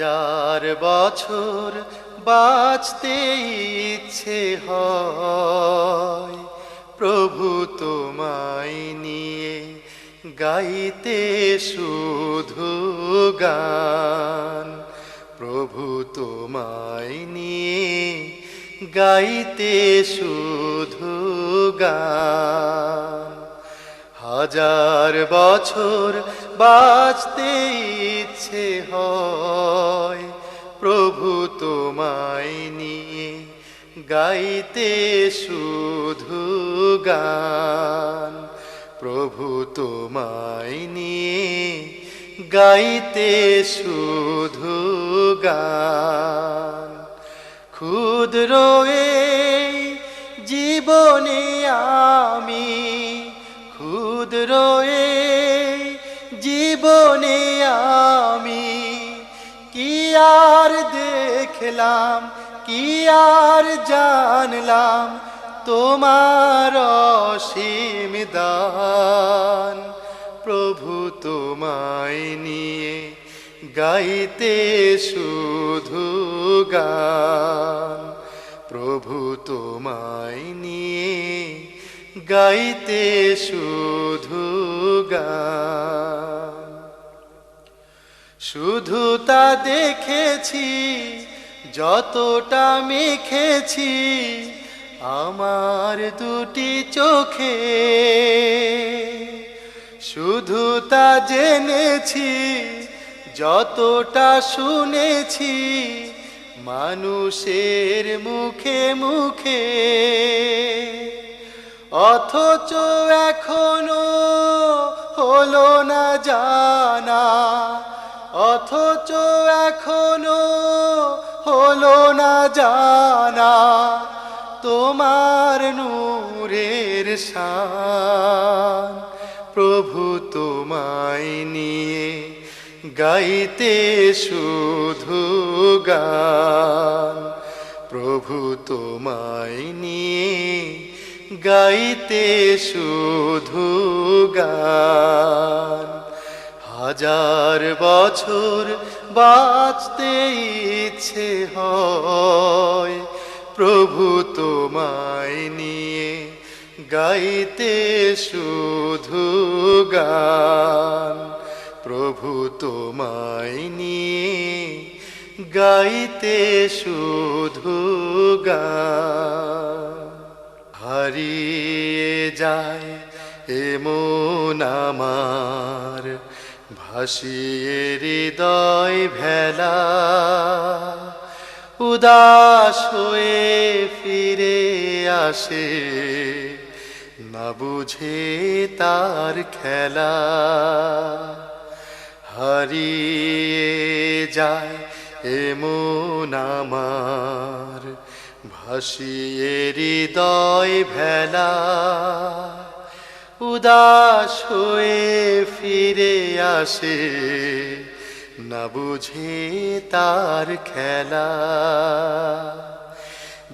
চার বছর বাঁচতে ইচ্ছে হয়, প্রভু তোমায় নিয়ে গাইতে শুধু গান। প্রভু তোমায় নিয়ে গাইতে শুধু গান। হাজার বছর বাঁচতে ইচ্ছে হয়। প্রভু তোমায় নিয়ে গাইতে শুধু গান। প্রভু তোমায় নিয়ে গাইতে শুধু গান। ক্ষুদ্র জীবনে আমি ক্ষুদ্র জীবনে আমি কি আর দেখলাম, কি আর জানলাম তোমার অসীম দান। প্রভু তোমায় নিয়ে গাইতে শুধু গান। প্রভু তোমায় নিয়ে গাইতে শুধু গান শুধু তা দেখেছি, যতটা মেখেছি, আমার দুটি চোখে। শুধু তা জেনেছি, যতটা শুনেছি, মানুষের মুখে মুখে। অথচ এখনও হলো না জানা। অথচ এখনও হলো না জানা তোমার নূরের শান। প্রভু তোমায় নিয়ে গাইতে শুধু গান। প্রভু তোমায় নিয়ে গাইতে শুধু গান। হাজার বছর বাঁচতে ইচ্ছে হয়, প্রভু তোমায় নিয়ে গাইতে শুধু গান। প্রভু তোমায় নিয়ে গাইতে শুধু গান। হারিয়ে যায় এমন আমার ভাসিয়ে হৃদয় ভেলা। উদাস হয়ে ফিরে আসে, না বুঝে তার খেলা। হারিয়ে যায় এমন আমার ভাসিয়ে হৃদয় ভেলা, উদাস হয়ে ফিরে আসে, না বুঝে তার খেলা।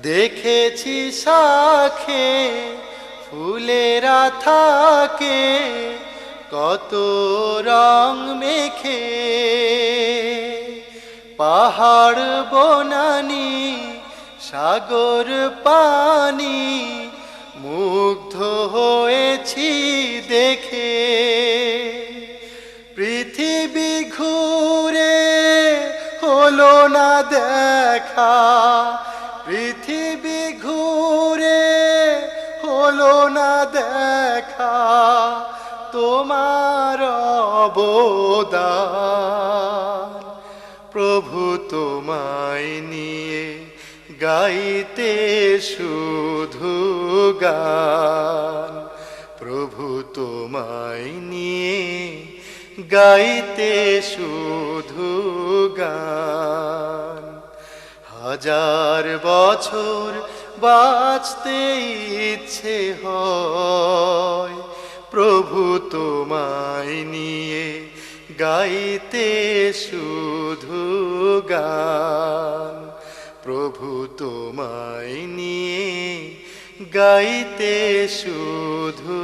দেখেছি শাখে ফুলেরা থাকে কত রং মেখে, পাহাড় বনানি সাগর পানি মুগ্ধ হয়েছি দেখে। পৃথিবী ঘুরে হলো না দেখা। পৃথিবী ঘুরে হলো না দেখা। তোমার অবদান প্রভু তোমায় নিয়ে গাইতে শুধু গান। প্রভু তোমায় নিয়ে গাইতে শুধু গান। হাজার বছর বাঁচতে ইচ্ছে হয়। প্রভু তোমায় নিয়ে গাইতে শুধু গান। প্রভু তোমায় নিয়ে গাইতে শুধু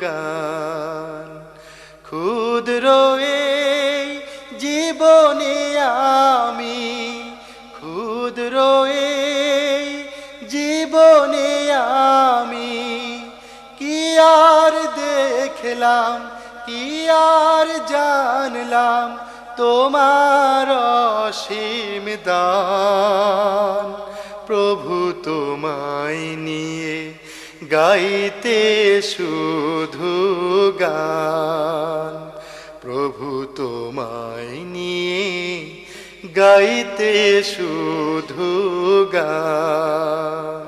গান। ক্ষুদ্র জীবনে আমি খুদ রয়ে জীবনে আমি, কি আর দেখলাম, কি আর জানলাম তোমার অসীম দান, প্রভু তোমায় নিয়ে গাইতে শুধু গান, প্রভু তোমায় নিয়ে গাইতে শুধু গান।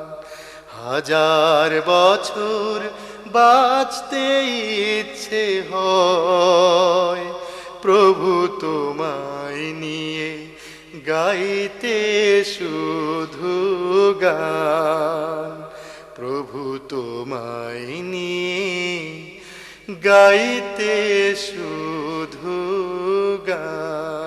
হাজার বছর বাঁচতে ইচ্ছে হয়। প্রভু তোমায় নিয়ে গাইতে শুধু গান। প্রভু তোমায় নিয়ে গাইতে শুধু গান।